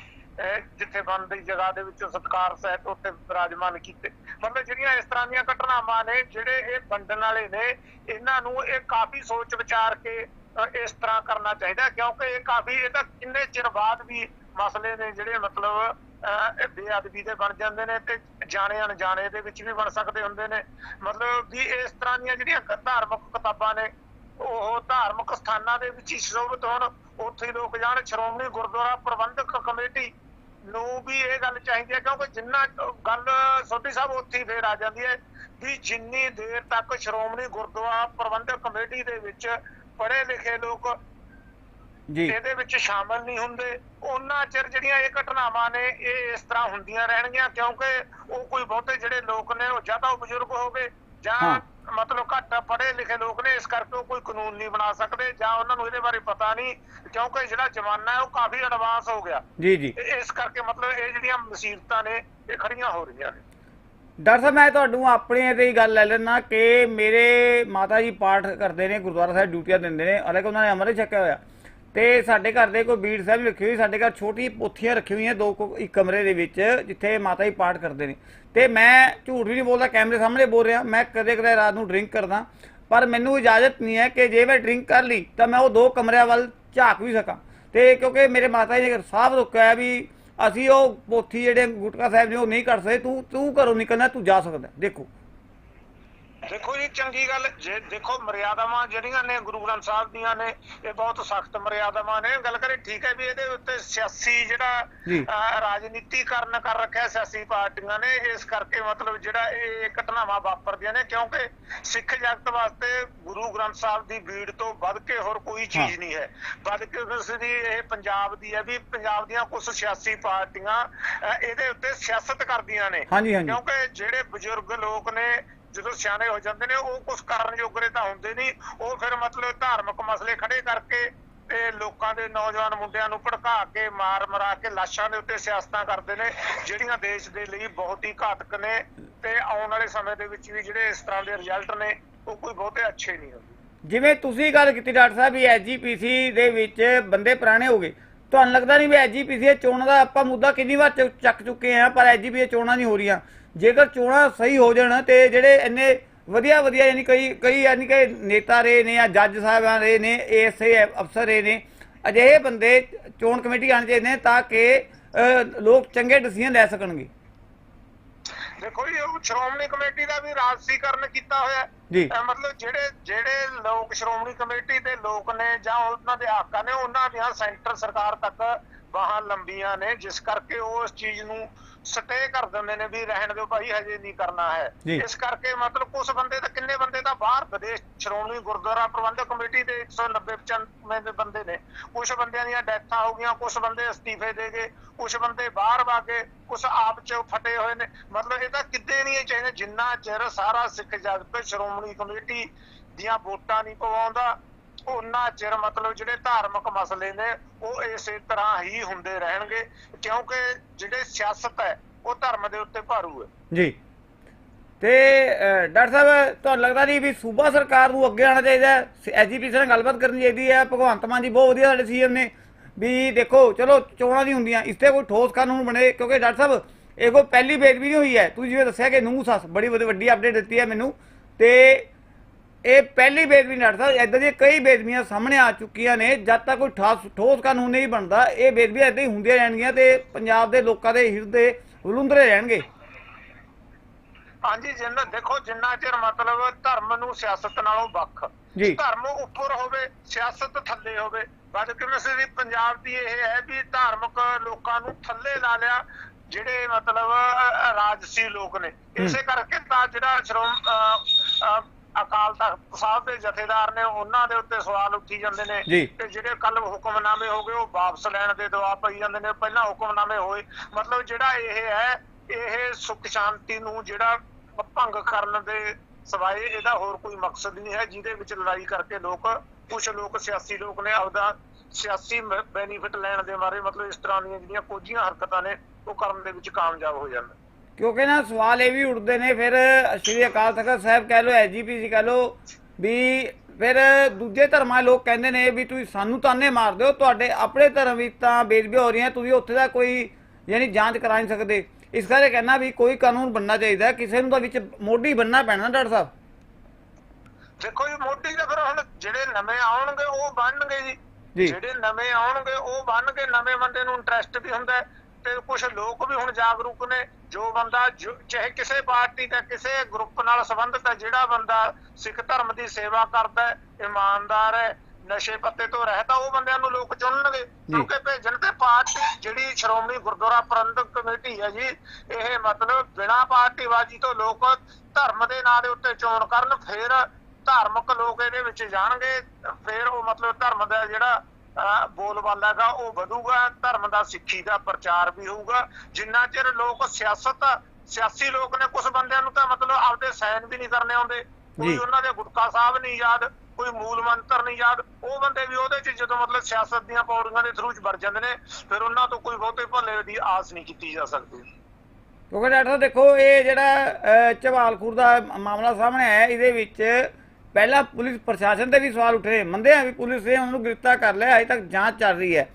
Speaker 2: ਜਿੱਥੇ ਬੰਦ ਦੀ ਜਗ੍ਹਾ ਦੇ ਵਿੱਚ ਸਤਕਾਰ ਸਹਿਤ ਉੱਥੇ ਵਿਰਾਜਮਾਨ ਕੀਤੇ। ਮਤਲਬ ਜਿਹੜੀਆਂ ਇਸ ਤਰ੍ਹਾਂ ਦੀਆਂ ਘਟਨਾਵਾਂ ਨੇ ਜਿਹੜੇ ਇਹ ਵੰਡਣ ਵਾਲੇ ਨੇ ਇਹਨਾਂ ਨੂੰ ਇਹ ਕਾਫੀ ਸੋਚ ਵਿਚਾਰ ਕੇ ਇਸ ਤਰ੍ਹਾਂ ਕਰਨਾ ਚਾਹੀਦਾ ਕਿਉਂਕਿ ਇਹ ਕਾਫੀ ਇਹ ਤਾਂ ਕਿੰਨੇ ਚਿਰ ਬਾਅਦ ਵੀ ਮਸਲੇ ਨੇ ਜਿਹੜੇ ਮਤਲਬ ਅਹ, ਬੇਅਦਬੀ ਦੇ ਬਣ ਜਾਂਦੇ ਨੇ ਤੇ ਜਾਣੇ ਅਣਜਾਣੇ ਦੇ ਵਿੱਚ ਵੀ ਬਣ ਸਕਦੇ ਹੁੰਦੇ ਨੇ। ਮਤਲਬ ਵੀ ਇਸ ਤਰ੍ਹਾਂ ਦੀਆਂ ਜਿਹੜੀਆਂ ਧਾਰਮਿਕ ਕਿਤਾਬਾਂ ਨੇ ਉਹ ਧਾਰਮਿਕ ਸਥਾਨਾਂ ਦੇ ਵਿੱਚ ਹੀ ਸ਼ੋਭਿਤ ਹੋਣ। ਉੱਥੇ ਹੀ ਲੋਕ ਜਾਣ ਸ਼੍ਰੋਮਣੀ ਗੁਰਦੁਆਰਾ ਪ੍ਰਬੰਧਕ ਕਮੇਟੀ ਨੂੰ ਵੀ ਇਹ ਗੱਲ ਚਾਹੀਦੀ ਹੈ ਕਿਉਂਕਿ ਜਿੰਨਾ ਗੱਲ ਸੋਢੀ ਸਾਹਿਬ ਉੱਥੇ ਹੀ ਫੇਰ ਆ ਜਾਂਦੀ ਹੈ ਵੀ ਜਿੰਨੀ ਦੇਰ ਤੱਕ ਸ਼੍ਰੋਮਣੀ ਗੁਰਦੁਆਰਾ ਪ੍ਰਬੰਧਕ ਕਮੇਟੀ ਦੇ ਵਿੱਚ ਪੜ੍ਹੇ ਲਿਖੇ ਲੋਕ
Speaker 1: ਜੀ
Speaker 2: ਇਹਦੇ ਵਿੱਚ ਸ਼ਾਮਲ ਨਹੀਂ ਹੁੰਦੇ ਉਹਨਾਂ ਚਿਰ ਜਿਹੜੀਆਂ ਇਹ ਘਟਨਾਵਾਂ ਨੇ ਇਹ ਇਸ ਤਰ੍ਹਾਂ ਹੁੰਦੀਆਂ ਰਹਿਣਗੀਆਂ ਕਿਉਂਕਿ ਉਹ ਕੋਈ ਬਹੁਤੇ ਜਿਹੜੇ ਲੋਕ ਨੇ ਉਹ ਜਾਂ ਤਾਂ ਉਹ ਬਜ਼ੁਰਗ ਹੋਵੇ ਜਾਂ
Speaker 1: ਹਾਂ।
Speaker 2: ਮਤਲਬ ਘੱਟ ਪੜ੍ਹੇ ਲਿਖੇ ਲੋਕ ਨੇ ਇਸ ਕਰਕੇ ਉਹ ਕੋਈ ਕਾਨੂੰਨ ਨਹੀਂ ਬਣਾ ਸਕਦੇ ਜਾਂ ਉਹਨਾਂ ਨੂੰ ਇਹਦੇ ਬਾਰੇ ਪਤਾ ਨਹੀਂ ਕਿਉਂਕਿ ਜਿਹੜਾ ਜ਼ਮਾਨਾ ਹੈ ਉਹ ਕਾਫੀ ਐਡਵਾਂਸ ਹੋ ਗਿਆ।
Speaker 1: ਜੀ ਜੀ।
Speaker 2: ਇਸ ਕਰਕੇ ਮਤਲਬ ਇਹ ਜਿਹੜੀਆਂ ਮੁਸੀਬਤਾਂ ਨੇ ਇਹ ਖੜੀਆਂ ਹੋ ਰਹੀਆਂ ਨੇ।
Speaker 1: ਡਾਕਟਰ ਸਾਹਿਬ ਮੈਂ ਤੁਹਾਨੂੰ ਆਪਣੇ ਤੇ ਹੀ ਗੱਲ ਲੈ ਲੈਣਾ ਕਿ ਮੇਰੇ ਮਾਤਾ ਜੀ ਪਾਠ ਕਰਦੇ ਨੇ ਗੁਰਦੁਆਰਾ ਸਾਹਿਬ ਡਿਊਟੀਆਂ ਦਿੰਦੇ ਨੇ ਹਾਲਾਂਕਿ ਉਹਨਾਂ ਨੇ ਅੰਮ੍ਰਿਤ ਛਕਿਆ ਹੋਇਆ। ਤੇ ਸਾਡੇ ਘਰ ਦੇ ਕੋਈ ਬੀੜ ਸਾਹਿਬ ਰੱਖੀ ਹੋਈ, ਸਾਡੇ ਘਰ ਛੋਟੀ ਪੋਥੀਆਂ ਰੱਖੀ ਹੋਈਆਂ ਦੋ ਕੁ ਇੱਕ ਕਮਰੇ ਦੇ ਵਿੱਚ, ਜਿੱਥੇ ਮਾਤਾ ਜੀ ਪਾਠ ਕਰਦੇ ਨੇ। ਤੇ ਮੈਂ ਝੂਠ ਵੀ ਨਹੀਂ ਬੋਲਦਾ, ਕੈਮਰੇ ਸਾਹਮਣੇ ਬੋਲ ਰਿਹਾ, ਮੈਂ ਕਦੇ ਕਦੇ ਰਾਤ ਨੂੰ ਡਰਿੰਕ ਕਰਦਾ। ਪਰ ਮੈਨੂੰ ਇਜਾਜ਼ਤ ਨਹੀਂ ਹੈ ਕਿ ਜੇ ਮੈਂ ਡਰਿੰਕ ਕਰ ਲਈ, ਤਾਂ ਮੈਂ ਉਹ ਦੋ ਕਮਰਿਆਂ ਵੱਲ ਝਾਕ ਵੀ ਸਕਾਂ। ਤੇ ਕਿਉਂਕਿ ਮੇਰੇ ਮਾਤਾ ਜੀ ਨੇ ਸਾਫ਼ ਰੋਕਿਆ ਹੈ ਵੀ ਅਸੀਂ ਉਹ ਪੋਥੀ ਜਿਹੜੇ ਗੁਟਕਾ ਸਾਹਿਬ ਨੇ ਉਹ ਨਹੀਂ ਕਰ ਸਕਦੇ, ਤੂੰ ਤੂੰ ਘਰੋਂ ਨਿਕਲਣਾ, ਤੂੰ ਜਾ ਸਕਦਾ, ਦੇਖੋ।
Speaker 2: ਦੇਖੋ ਜੀ ਚੰਗੀ ਗੱਲ ਜੇ ਦੇਖੋ ਮਰਿਆਦਾਵਾਂ ਜਿਹੜੀਆਂ ਨੇ ਗੁਰੂ ਗ੍ਰੰਥ ਸਾਹਿਬ ਦੀਆਂ ਨੇ ਇਹ ਬਹੁਤ ਸਖਤ ਮਰਿਆਦਾਵਾਂ ਨੇ। ਗੱਲ ਕਰੇ ਠੀਕ ਹੈ ਵੀ ਇਹਦੇ ਉੱਤੇ ਸਿਆਸੀ ਜਿਹੜਾ ਰਾਜਨੀਤੀਕਰਨ ਕਰ ਰੱਖਿਆ ਸਿਆਸੀ ਪਾਰਟੀਆਂ ਨੇ ਇਸ ਕਰਕੇ ਮਤਲਬ ਜਿਹੜਾ ਇਹ ਘਟਨਾਵਾਂ ਵਾਪਰਦੀਆਂ ਨੇ ਕਿਉਂਕਿ ਸਿੱਖ ਜਗਤ ਵਾਸਤੇ ਗੁਰੂ ਗ੍ਰੰਥ ਸਾਹਿਬ ਦੀ ਬੀੜ ਤੋਂ ਵੱਧ ਕੇ ਹੋਰ ਕੋਈ ਚੀਜ਼। ਨਹੀਂ ਹੈ। ਵੱਧ ਕੇ ਉਸ ਦੀ ਇਹ ਪੰਜਾਬ ਦੀ ਹੈ ਵੀ ਪੰਜਾਬ ਦੀਆਂ ਕੁਝ ਸਿਆਸੀ ਪਾਰਟੀਆਂ ਇਹਦੇ ਉੱਤੇ ਸਿਆਸਤ ਕਰਦੀਆਂ ਨੇ। ਕਿਉਂਕਿ ਜਿਹੜੇ ਬਜ਼ੁਰਗ ਲੋਕ ਨੇ ਜਦੋਂ ਸਿਆਣੇ ਹੋ ਜਾਂਦੇ ਨੇ, ਉਹ ਕੁਝ ਕਰਨ ਯੋਗਰੇ ਤਾਂ ਹੁੰਦੇ ਨਹੀਂ। ਉਹ ਫਿਰ ਮਤਲਬ ਧਾਰਮਿਕ ਮਸਲੇ ਖੜੇ ਕਰਕੇ ਤੇ ਲੋਕਾਂ ਦੇ ਨੌਜਵਾਨ ਮੁੰਡਿਆਂ ਨੂੰ ਭੜਕਾ ਕੇ, ਮਾਰ ਮਰਾ ਕੇ ਲਾਸ਼ਾਂ ਦੇ ਉੱਤੇ ਸਿਆਸਤਾਂ ਕਰਦੇ ਨੇ, ਜਿਹੜੀਆਂ ਦੇਸ਼ ਦੇ ਲਈ ਬਹੁਤ ਹੀ ਘਾਤਕ ਨੇ ਤੇ ਆਉਣ ਵਾਲੇ ਸਮੇਂ ਦੇ ਵਿੱਚ ਵੀ ਜਿਹੜੇ ਇਸ ਤਰ੍ਹਾਂ ਦੇ ਰਿਜ਼ਲਟ ਨੇ, ਉਹ ਕੋਈ ਬਹੁਤੇ ਅੱਛੇ ਨਹੀਂ ਹੁੰਦੇ।
Speaker 1: ਜਿਵੇਂ ਤੁਸੀਂ ਗੱਲ ਕੀਤੀ ਡਾਕਟਰ ਸਾਹਿਬ ਵੀ ਐਜੀਪੀਸੀ ਦੇ ਵਿੱਚ ਬੰਦੇ ਪੁਰਾਣੇ ਹੋ ਗਏ। ਤੁਹਾਨੂੰ ਲੱਗਦਾ ਨਹੀਂ ਵੀ ਐਜੀਪੀਸੀ ਦੇ ਚੋਣਾਂ ਦਾ ਆਪਾਂ ਮੁੱਦਾ ਕਿੰਨੀ ਵਾਰ ਚੱਕ ਚੁੱਕੇ ਆ ਪਰ ਐਜੀਪੀਸੀ ਚੋਣਾਂ ਨਹੀਂ ਹੋ ਰਹੀਆਂ। ਜੇਕਰ ਚੋਣਾਂ ਸਹੀ ਹੋ ਜਾਣ ਤੇ ਜਿਹੜੇ ਇੰਨੇ ਵਧੀਆ ਵਧੀਆ ਯਾਨੀ ਕਈ ਕਈ ਯਾਨੀ ਕਿ ਨੇਤਾ ਰਹੇ ਨੇ ਜਾਂ ਜੱਜ ਸਾਹਿਬਾਨ ਰਹੇ ਨੇ ਏਐਸਏ ਅਫਸਰ ਰਹੇ ਨੇ, ਅਜਿਹੇ ਬੰਦੇ ਚੋਣ ਕਮੇਟੀ ਆਉਣੇ ਚਾਹੀਦੇ ਨੇ ਤਾਂ ਕਿ ਲੋਕ ਚੰਗੇ ਡਿਸੀਜਨ ਲੈ ਸਕਣਗੇ।
Speaker 2: ਦੇਖੋ ਜੀ ਉਹ ਸ਼੍ਰੋਮਣੀ ਕਮੇਟੀ ਦਾ ਵੀ ਰਾਜਸੀਕਰਨ ਕੀਤਾ ਹੋਇਆ।
Speaker 1: ਜੀ।
Speaker 2: ਮਤਲਬ ਜਿਹੜੇ ਜਿਹੜੇ ਲੋਕ ਸ਼੍ਰੋਮਣੀ ਕਮੇਟੀ ਦੇ ਲੋਕ ਨੇ ਜਾਂ ਉਹਨਾਂ ਦੇ ਆਕਾ ਨੇ ਉਹਨਾਂ ਦੀਆਂ ਸੈਂਟਰ ਸਰਕਾਰ ਤੱਕ ਬਾਹਾਂ ਲੰਬੀਆਂ ਨੇ ਜਿਸ ਕਰਕੇ ਉਹ ਇਸ ਚੀਜ਼ ਨੂੰ ਸਟੇ ਕਰ ਦਿੰਦੇ ਨੇ ਵੀ ਰਹਿਣ ਦਿਓ ਭਾਈ ਹਜੇ ਨਹੀਂ ਕਰਨਾ ਹੈ। ਇਸ ਕਰਕੇ ਮਤਲਬ ਕੁਝ ਬੰਦੇ ਤਾਂ ਕਿੰਨੇ ਬੰਦੇ ਤਾਂ ਬਾਹਰ ਵਿਦੇਸ਼ ਸ਼੍ਰੋਮਣੀ ਗੁਰਦੁਆਰਾ ਪ੍ਰਬੰਧਕ ਕਮੇਟੀ ਦੇ 190 95 ਦੇ ਬੰਦੇ ਨੇ। ਕੁਝ ਬੰਦਿਆਂ ਦੀਆਂ ਡੈਥਾਂ ਹੋ ਗਈਆਂ ਕੁਝ ਬੰਦੇ ਅਸਤੀਫੇ ਦੇ ਗਏ ਕੁਝ ਬੰਦੇ ਬਾਹਰ ਵਾ ਗਏ ਕੁਝ ਆਪ ਚ ਫਟੇ ਹੋਏ ਨੇ। ਮਤਲਬ ਇਹ ਤਾਂ ਕਿਤੇ ਨਹੀਂ ਇਹ ਚਾਹੀਦਾ ਜਿੰਨਾ ਚਿਰ ਸਾਰਾ ਸਿੱਖ ਜਗਤ ਸ਼੍ਰੋਮਣੀ ਕਮੇਟੀ ਦੀਆਂ ਵੋਟਾਂ ਨਹੀਂ ਪਵਾਉਂਦਾ ਉਹਨਾਂ ਚਿਰ ਮਤਲਬ ਜਿਹੜੇ ਧਾਰਮਿਕ ਮਸਲੇ ਨੇ, ਉਹ ਇਸੇ ਤਰ੍ਹਾਂ ਹੀ ਹੁੰਦੇ ਰਹਿਣਗੇ, ਕਿਉਂਕਿ ਜਿਹੜੇ ਸਿਆਸਤ ਹੈ, ਉਹ ਧਰਮ ਦੇ ਉੱਤੇ ਭਾਰੂ ਹੈ।
Speaker 1: ਜੀ। ਤੇ ਡਾਕਟਰ ਸਾਹਿਬ, ਤੁਹਾਨੂੰ ਲੱਗਦਾ ਨਹੀਂ ਵੀ ਸੂਬਾ ਸਰਕਾਰ ਨੂੰ ਅੱਗੇ ਆਉਣਾ ਚਾਹੀਦਾ ਹੈ? ਨਾਲ ਗੱਲਬਾਤ ਕਰਨੀ ਚਾਹੀਦੀ ਹੈ, ਭਗਵੰਤ ਮਾਨ ਜੀ ਬਹੁਤ ਵਧੀਆ ਸਾਡੇ ਸੀਐਮ ਨੇ। ਵੀ ਦੇਖੋ, ਚਲੋ, ਚੋਣਾਂ ਦੀ ਹੁੰਦੀਆਂ, ਇਸ ਤੇ ਕੋਈ ਠੋਸ ਕਾਨੂੰਨ ਬਣੇ, ਕਿਉਂਕਿ ਡਾਕਟਰ ਸਾਹਿਬ, ਇਹ ਕੋਈ ਪਹਿਲੀ ਬੇਦਬੀ ਨਹੀਂ ਹੋਈ ਹੈ। ਤੁਸੀਂ ਜਿਵੇਂ ਦੱਸਿਆ ਕਿ ਨੂੰਹ ਸੱਸ, ਬੜੀ ਵੱਡੀ ਵੱਡੀ ਅਪਡੇਟ ਦਿੱਤੀ ਹੈ ਮੈਨੂੰ। ਤੇ ਇਹ ਪਹਿਲੀ ਬੇਦਬੀ ਨਹੀਂ ਡਾਕਟਰ ਸਾਹਿਬ ਇਦਾਂ ਦੀਆਂ ਕਈ ਬੇਦਬੀਆਂ ਸਾਹਮਣੇ ਆ ਚੁੱਕੀਆਂ ਨੇ ਜਦ ਤੱਕ ਕੋਈ ਠਾਸ ਠੋਸ ਕਾਨੂੰਨ ਨਹੀਂ ਬਣਦਾ ਇਹ ਬੇਦਬੀਆਂ ਇਦਾਂ ਹੀ ਹੁੰਦੀਆਂ ਰਹਿਣਗੀਆਂ ਤੇ ਪੰਜਾਬ ਦੇ ਲੋਕਾਂ ਦੇ ਹਿਰਦੇ ਵਲੁੰਦਰੇ ਰਹਿਣਗੇ।
Speaker 2: ਹਾਂਜੀ ਜਿੰਨਾ ਦੇਖੋ ਜਿੰਨਾ ਚਿਰ ਮਤਲਬ ਧਰਮ ਨੂੰ ਸਿਆਸਤ ਨਾਲੋਂ ਵੱਖ। ਧਰਮ ਉੱਪਰ ਹੋਵੇ ਸਿਆਸਤ ਥੱਲੇ ਹੋਵੇ ਬਦਕਿਸਮਤੀ ਦੀ ਪੰਜਾਬ ਦੀ ਇਹ ਹੈ ਵੀ ਧਾਰਮਿਕ ਲੋਕਾਂ ਨੂੰ ਥੱਲੇ ਲਾ ਲਿਆ ਜਿਹੜੇ ਮਤਲਬ ਰਾਜਸੀ ਲੋਕ ਨੇ। ਇਸੇ ਕਰਕੇ ਤਾਂ ਜਿਹੜਾ ਸ਼੍ਰੋਮ ਅਕਾਲ ਤਖਤ ਸਾਹਿਬ ਦੇ ਜਥੇਦਾਰ ਨੇ ਉਹਨਾਂ ਦੇ ਉੱਤੇ ਸਵਾਲ ਉੱਠੀ ਜਾਂਦੇ ਨੇ। ਤੇ ਜਿਹੜੇ ਕੱਲ ਹੁਕਮਨਾਮੇ ਹੋ ਗਏ ਉਹ ਵਾਪਸ ਲੈਣ ਦੇ ਦਬਾਅ ਪਈ ਜਾਂਦੇ ਨੇ ਪਹਿਲਾਂ ਹੁਕਮਨਾਮੇ ਹੋਏ ਮਤਲਬ ਜਿਹੜਾ ਇਹ ਹੈ ਇਹ ਸੁਖ ਸ਼ਾਂਤੀ ਨੂੰ ਜਿਹੜਾ ਭੰਗ ਕਰਨ ਦੇ ਸਵਾਏ ਇਹਦਾ ਹੋਰ ਕੋਈ ਮਕਸਦ ਨਹੀਂ ਹੈ ਜਿਹਦੇ ਵਿੱਚ ਲੜਾਈ ਕਰਕੇ ਲੋਕ ਕੁਝ ਲੋਕ ਸਿਆਸੀ ਲੋਕ ਨੇ ਆਪਦਾ ਸਿਆਸੀ ਬੈਨੀਫਿਟ ਲੈਣ ਦੇ ਮਾਰੇ ਮਤਲਬ ਇਸ ਤਰ੍ਹਾਂ ਦੀਆਂ ਜਿਹੜੀਆਂ ਕੋਝੀਆਂ ਹਰਕਤਾਂ ਨੇ ਉਹ ਕਰਨ ਦੇ ਵਿੱਚ ਕਾਮਯਾਬ ਹੋ ਜਾਂਦੇ
Speaker 1: ਕਿਉਂਕਿ ਨਾ ਸਵਾਲ ਇਹ ਵੀ ਉੱਠਦੇ ਨੇ ਫਿਰ ਸ਼੍ਰੀ ਅਕਾਲ ਤਖਤ ਸਾਹਿਬ ਕਹਿ ਲੋ ਐਜੀਪੀਸੀ ਕਹਿ ਲੋ ਵੀ ਫਿਰ ਦੂਜੇ ਧਰਮਾਂ ਦੇ ਲੋਕ ਕਹਿੰਦੇ ਨੇ ਵੀ ਤੁਸੀਂ ਸਾਨੂੰ ਤਾਨੇ ਮਾਰਦੇ ਹੋ ਤੁਹਾਡੇ ਆਪਣੇ ਧਰਮ ਵਿੱਚ ਤਾਂ ਬੇਦਬੀ ਹੋ ਰਹੀਆਂ ਤੁਸੀਂ ਉੱਥੇ ਦਾ ਕੋਈ ਯਾਨੀ ਜਾਂਚ ਕਰਾ ਨਹੀਂ ਸਕਦੇ। ਇਸ ਕਰਕੇ ਕਹਿਣਾ ਵੀ ਕੋਈ ਕਾਨੂੰਨ ਬਣਨਾ ਚਾਹੀਦਾ ਕਿਸੇ ਨੂੰ ਤਾਂ ਵਿੱਚ ਮੋਢੀ ਬੰਨਣਾ ਪੈਣਾ ਡਾਕਟਰ ਸਾਹਿਬ।
Speaker 2: ਦੇਖੋ ਜੀ ਮੋਢੀ ਦਾ ਫਿਰ ਹੁਣ ਜਿਹੜੇ ਨਵੇਂ ਆਉਣਗੇ ਉਹ ਬਣਨਗੇ ਜੀ।
Speaker 1: ਜੀ।
Speaker 2: ਜਿਹੜੇ ਨਵੇਂ ਆਉਣਗੇ ਉਹ ਬਣ ਕੇ ਨਵੇਂ ਬੰਦੇ ਨੂੰ ਇੰਟਰਸਟ ਵੀ ਹੁੰਦਾ ਹੈ। ਤੇ ਕੁਝ ਲੋਕ ਵੀ ਹੁਣ ਜਾਗਰੂਕ ਨੇ ਜੋ ਬੰਦਾ ਚਾਹੇ ਕਿਸੇ ਪਾਰਟੀ ਦਾ ਕਿਸੇ ਗਰੁੱਪ ਨਾਲ ਸੰਬੰਧਿਤ ਹੈ ਜਿਹੜਾ ਬੰਦਾ ਸਿੱਖ ਧਰਮ ਦੀ ਸੇਵਾ ਕਰਦਾ ਹੈ ਇਮਾਨਦਾਰ ਹੈ ਨਸ਼ੇ ਪੱਤੇ ਤੋਂ ਰਹਿਤ ਉਹ ਬੰਦਿਆਂ ਨੂੰ ਲੋਕ ਚੁਣਨਗੇ। ਕਿਉਂਕਿ ਭੇਜਣ ਤੇ ਪਾਰਟੀ ਜਿਹੜੀ ਸ਼੍ਰੋਮਣੀ ਗੁਰਦੁਆਰਾ ਪ੍ਰਬੰਧਕ ਕਮੇਟੀ ਹੈ ਜੀ ਇਹ ਮਤਲਬ ਬਿਨਾਂ ਪਾਰਟੀਬਾਜ਼ੀ ਤੋਂ ਲੋਕ ਧਰਮ ਦੇ ਨਾਂ ਦੇ ਉੱਤੇ ਚੋਣ ਕਰਨ ਫਿਰ ਧਾਰਮਿਕ ਲੋਕ ਇਹਦੇ ਵਿੱਚ ਜਾਣਗੇ ਫਿਰ ਉਹ ਮਤਲਬ ਧਰਮ ਦਾ ਜਿਹੜਾ ਬੋਲਬਾਲਾ ਹੈਗਾ ਉਹ ਵਧੂਗਾ ਧਰਮ ਦਾ ਸਿੱਖੀ ਦਾ ਪ੍ਰਚਾਰ ਵੀ ਹੋਊਗਾ। ਜਿੰਨਾ ਚਿਰ ਲੋਕ ਸਿਆਸਤ ਸਿਆਸੀ ਲੋਕ ਨੇ ਕੁਝ ਬੰਦਿਆਂ ਨੂੰ ਤਾਂ ਮਤਲਬ ਆਪਦੇ ਸਾਈਨ ਵੀ ਨਹੀਂ ਕਰਨੇ ਆਉਂਦੇ। ਕੋਈ। ਉਹਨਾਂ ਦੇ ਗੁਟਕਾ ਸਾਹਿਬ ਨਹੀਂ ਯਾਦ ਕੋਈ ਮੂਲ ਮੰਤਰ ਨਹੀਂ ਯਾਦ। ਉਹ ਬੰਦੇ ਵੀ ਉਹਦੇ ਚ ਜਦੋਂ ਮਤਲਬ ਸਿਆਸਤ ਦੀਆਂ ਪੌੜੀਆਂ ਦੇ ਥਰੂ ਚ ਵਰ ਜਾਂਦੇ ਨੇ ਫਿਰ ਉਹਨਾਂ ਤੋਂ ਕੋਈ ਬਹੁਤੇ ਭਲੇ ਦੀ ਆਸ ਨਹੀਂ ਕੀਤੀ ਜਾ ਸਕਦੀ।
Speaker 1: ਕਿਉਂਕਿ ਡਾਕਟਰ ਦੇਖੋ ਇਹ ਜਿਹੜਾ ਝਬਾਲਖੂਰ ਦਾ ਮਾਮਲਾ ਸਾਹਮਣੇ ਆਇਆ ਇਹਦੇ ਵਿੱਚ ਪਹਿਲਾਂ ਪੁਲਿਸ ਪ੍ਰਸ਼ਾਸਨ ਤੇ ਵੀ ਸਵਾਲ ਉੱਠ ਰਹੇ ਮੰਨਦੇ ਆ ਵੀ ਪੁਲਿਸ ਨੇ ਉਹਨੂੰ ਗ੍ਰਿਫਤਾਰ ਕਰ ਲਿਆ ਅਜੇ ਤੱਕ ਜਾਂਚ ਚੱਲ ਰਹੀ ਹੈ।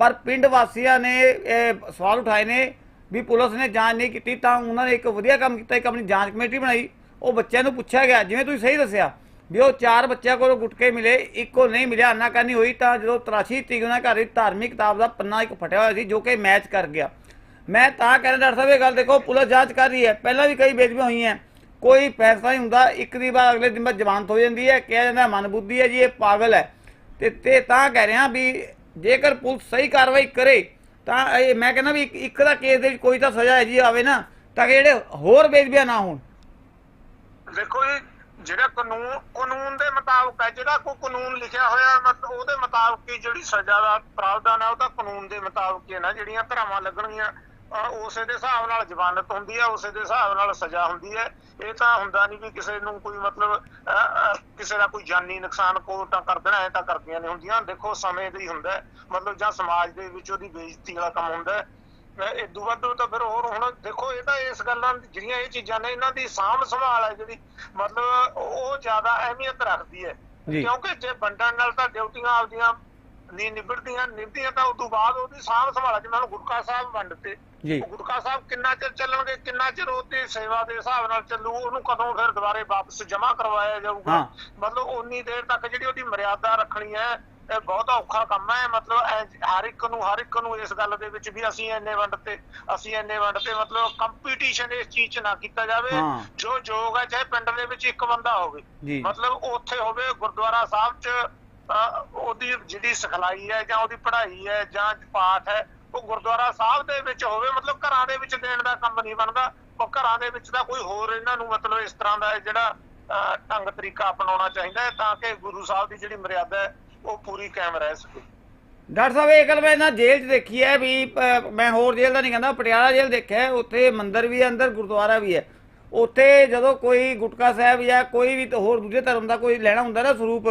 Speaker 1: ਪਰ ਪਿੰਡ ਵਾਸੀਆਂ ਨੇ ਇਹ ਸਵਾਲ ਉਠਾਏ ਨੇ ਵੀ ਪੁਲਿਸ ਨੇ ਜਾਂਚ ਨਹੀਂ ਕੀਤੀ ਤਾਂ ਉਹਨਾਂ ਨੇ ਇੱਕ ਵਧੀਆ ਕੰਮ ਕੀਤਾ, ਇੱਕ ਆਪਣੀ ਜਾਂਚ ਕਮੇਟੀ ਬਣਾਈ। ਉਹ ਬੱਚਿਆਂ ਨੂੰ ਪੁੱਛਿਆ ਗਿਆ, ਜਿਵੇਂ ਤੁਸੀਂ ਸਹੀ ਦੱਸਿਆ ਵੀ ਉਹ ਚਾਰ ਬੱਚਿਆਂ ਕੋਲੋਂ ਗੁਟਕੇ ਮਿਲੇ, ਇੱਕੋ ਨਹੀਂ ਮਿਲਿਆ ਆਨਾਕਾਨੀ ਹੋਈ ਤਾਂ ਜਦੋਂ ਤਰਾਸ਼ੀ ਤੀਕ ਉਹਨਾਂ ਘਰ ਵਿੱਚ ਧਾਰਮਿਕ ਕਿਤਾਬ ਦਾ ਪੰਨਾ ਇੱਕ ਫਟਿਆ ਹੋਇਆ ਸੀ, ਜੋ ਕਿ ਮੈਚ ਕਰ ਗਿਆ। ਮੈਂ ਤਾਂ ਕਹਿੰਦਾ ਡਾਕਟਰ ਸਾਹਿਬ, ਇਹ ਗੱਲ ਦੇਖੋ, ਪੁਲਿਸ ਜਾਂਚ ਕਰ ਰਹੀ ਹੈ। ਪਹਿਲਾਂ ਵੀ ਕਈ ਬੇਦਬੀਆਂ ਹੋਈਆਂ। ਕੋਈ ਫੈਸਲਾ ਨਹੀਂ ਹੁੰਦਾ, ਇੱਕ ਦੀ ਬਾਅਦ ਅਗਲੇ ਦਿਨ ਬਾਅਦ ਜ਼ਮਾਨਤ ਹੋ ਜਾਂਦੀ ਹੈ, ਕਿਹਾ ਜਾਂਦਾ ਮਨ ਹੈ ਜੀ, ਇਹ ਪਾਗਲ ਹੈ। ਤੇ ਤੇ ਤਾਂ ਕਹਿ ਰਿਹਾ ਵੀ ਜੇਕਰ ਪੁਲਿਸ ਸਹੀ ਕਾਰਵਾਈ ਕਰੇ, ਤਾਂ ਇਹ ਮੈਂ ਕਹਿੰਦਾ ਵੀ ਇੱਕ- ਦਾ ਕੇਸ ਦੇ ਵਿੱਚ ਕੋਈ ਤਾਂ ਸਜ਼ਾ ਹੈ ਜੀ ਆਵੇ ਨਾ, ਤਾਂ ਕਿ ਜਿਹੜੇ ਹੋਰ ਬੇਦਬੀਆਂ ਨਾ ਹੋਣ।
Speaker 2: ਦੇਖੋ ਜੀ, ਜਿਹੜਾ ਕਾਨੂੰਨ ਕਾਨੂੰਨ ਦੇ ਮੁਤਾਬਕ ਹੈ, ਜਿਹੜਾ ਕੋਈ ਕਾਨੂੰਨ ਲਿਖਿਆ ਹੋਇਆ ਮਤਲਬ ਉਹਦੇ ਮੁਤਾਬਕ ਹੀ ਜਿਹੜੀ ਸਜ਼ਾ ਦਾ ਪ੍ਰਾਵਧਾਨ ਹੈ, ਉਹ ਤਾਂ ਕਾਨੂੰਨ ਦੇ ਮੁਤਾਬਕ ਹੀ ਹੈ ਨਾ, ਜਿਹੜੀਆਂ ਧਰਾਵਾਂ ਲੱਗਣਗੀਆਂ। ਉਸੇ ਦੇ ਹਿਸਾਬ ਨਾਲ ਜ਼ਮਾਨਤ ਹੁੰਦੀ ਹੈ ਉਸੇ ਦੇ ਹਿਸਾਬ ਨਾਲ ਸਜ਼ਾ ਹੁੰਦੀ ਹੈ ਇਹ ਤਾਂ ਹੁੰਦਾ ਨਹੀਂ ਵੀ ਕਿਸੇ ਨੂੰ ਕੋਈ ਮਤਲਬ ਕਿਸੇ ਦਾ ਕੋਈ ਜਾਨੀ ਨੁਕਸਾਨ ਕੋਰਟਾਂ ਕਰ ਦੇਣਾ ਇਹ ਤਾਂ ਕਰਦੀਆਂ ਨਹੀਂ ਹੁੰਦੀਆਂ। ਦੇਖੋ ਸਮੇਂ ਦੇ ਹੀ ਹੁੰਦਾ। ਮਤਲਬ ਜਾਂ ਸਮਾਜ ਦੇ ਵਿੱਚ ਉਹਦੀ ਬੇਇੱਜ਼ਤੀ ਵਾਲਾ ਕੰਮ ਹੁੰਦਾ ਇਹ ਇਦੋਂ ਵੱਧ ਤਾਂ ਫਿਰ ਹੋਰ ਹੁਣ ਦੇਖੋ ਇਹ ਤਾਂ ਇਸ ਗੱਲਾਂ ਜਿਹੜੀਆਂ ਇਹ ਚੀਜ਼ਾਂ ਨੇ ਇਹਨਾਂ ਦੀ ਸਾਂਭ ਸੰਭਾਲ ਹੈ ਜਿਹੜੀ। ਮਤਲਬ ਉਹ ਜ਼ਿਆਦਾ ਅਹਿਮੀਅਤ ਰੱਖਦੀ ਹੈ। ਕਿਉਂਕਿ ਜੇ ਵੰਡਣ ਨਾਲ ਤਾਂ ਡਿਊਟੀਆਂ ਆਪਦੀਆਂ ਨਹੀਂ ਨਿਬੜਦੀਆਂ ਨਿਭਦੀਆਂ ਤਾਂ ਉਸ ਤੋਂ ਬਾਅਦ ਉਹਦੀ ਸਾਂਭ ਸੰਭਾਲ ਜਿਵੇਂ ਹੁਣ ਗੁਟਕਾ ਸਾਹਿਬ ਵੰਡਤੇ
Speaker 1: ਜੀ।
Speaker 2: ਗੁਟਕਾ ਸਾਹਿਬ ਕਿੰਨਾ ਚਿਰ ਚੱਲਣਗੇ ਕਿੰਨਾ ਚਿਰ ਉਹਦੀ ਸੇਵਾ ਦੇ ਹਿਸਾਬ ਨਾਲ ਚੱਲੂ ਉਹਨੂੰ ਕਦੋਂ ਫਿਰ ਦੁਬਾਰੇ ਵਾਪਸ ਜਮ੍ਹਾਂ ਕਰਵਾਇਆ ਜਾਊਗਾ। ਮਤਲਬ ਉਨੀ ਦੇਰ ਤੱਕ ਜਿਹੜੀ ਉਹਦੀ ਮਰਿਆਦਾ ਰੱਖਣੀ ਹੈ ਇਹ ਬਹੁਤ ਔਖਾ ਕੰਮ ਹੈ ਮਤਲਬ ਹਰ ਇੱਕ ਨੂੰ ਹਰ ਇੱਕ ਨੂੰ ਇਸ ਗੱਲ ਦੇ ਵਿੱਚ ਵੀ ਅਸੀਂ ਇੰਨੇ ਵੰਡ ਤੇ ਅਸੀਂ ਇੰਨੇ ਵੰਡ ਤੇ ਮਤਲਬ ਕੰਪੀਟੀਸ਼ਨ ਇਸ ਚੀਜ਼ 'ਚ ਨਾ ਕੀਤਾ ਜਾਵੇ। ਜੋ ਯੋਗ ਹੈ ਚਾਹੇ ਪਿੰਡ ਦੇ ਵਿੱਚ ਇੱਕ ਬੰਦਾ ਹੋਵੇ। ਮਤਲਬ ਉੱਥੇ ਹੋਵੇ ਗੁਰਦੁਆਰਾ ਸਾਹਿਬ 'ਚ ਉਹਦੀ ਜਿਹੜੀ ਸਿਖਲਾਈ ਹੈ ਜਾਂ ਉਹਦੀ ਪੜ੍ਹਾਈ ਹੈ ਜਾਂ ਪਾਠ ਹੈ ਉਹ ਗੁਰਦੁਆਰਾ ਸਾਹਿਬ ਦੇ ਵਿੱਚ ਹੋਵੇ, ਮਤਲਬ ਘਰਾਂ ਦੇ ਵਿੱਚ ਦੇਣ ਦਾ ਕੰਮ ਨਹੀਂ ਬਣਦਾ। ਉਹ ਘਰਾਂ ਦੇ ਵਿੱਚ ਤਾਂ ਕੋਈ ਹੋਰ ਇਹਨਾਂ ਨੂੰ ਮਤਲਬ ਇਸ ਤਰ੍ਹਾਂ ਦਾ ਜਿਹੜਾ ਢੰਗ ਤਰੀਕਾ ਅਪਣਾਉਣਾ ਚਾਹੀਦਾ ਹੈ ਤਾਂ ਕਿ ਗੁਰੂ ਸਾਹਿਬ ਦੀ ਜਿਹੜੀ ਮਰਿਆਦਾ ਹੈ, ਉਹ ਪੂਰੀ ਕਾਇਮ ਰਹਿ ਸਕੇ।
Speaker 1: ਡਾਕਟਰ ਸਾਹਿਬ, ਇਹ ਗੱਲ ਮੈਂ ਨਾ ਜੇਲ੍ਹ 'ਚ ਦੇਖੀ ਹੈ ਵੀ ਮੈਂ ਹੋਰ ਜੇਲ੍ਹ ਦਾ ਨਹੀਂ ਕਹਿੰਦਾ, ਪਟਿਆਲਾ ਜੇਲ੍ਹ ਦੇਖਿਆ ਉੱਥੇ ਮੰਦਿਰ ਵੀ ਹੈ, ਅੰਦਰ ਗੁਰਦੁਆਰਾ ਵੀ ਹੈ। ਉੱਥੇ ਜਦੋਂ ਕੋਈ ਗੁਟਕਾ ਸਾਹਿਬ ਜਾਂ ਕੋਈ ਵੀ ਹੋਰ ਦੂਜੇ ਧਰਮ ਦਾ ਕੋਈ ਲੈਣਾ ਹੁੰਦਾ ਨਾ ਸਰੂਪ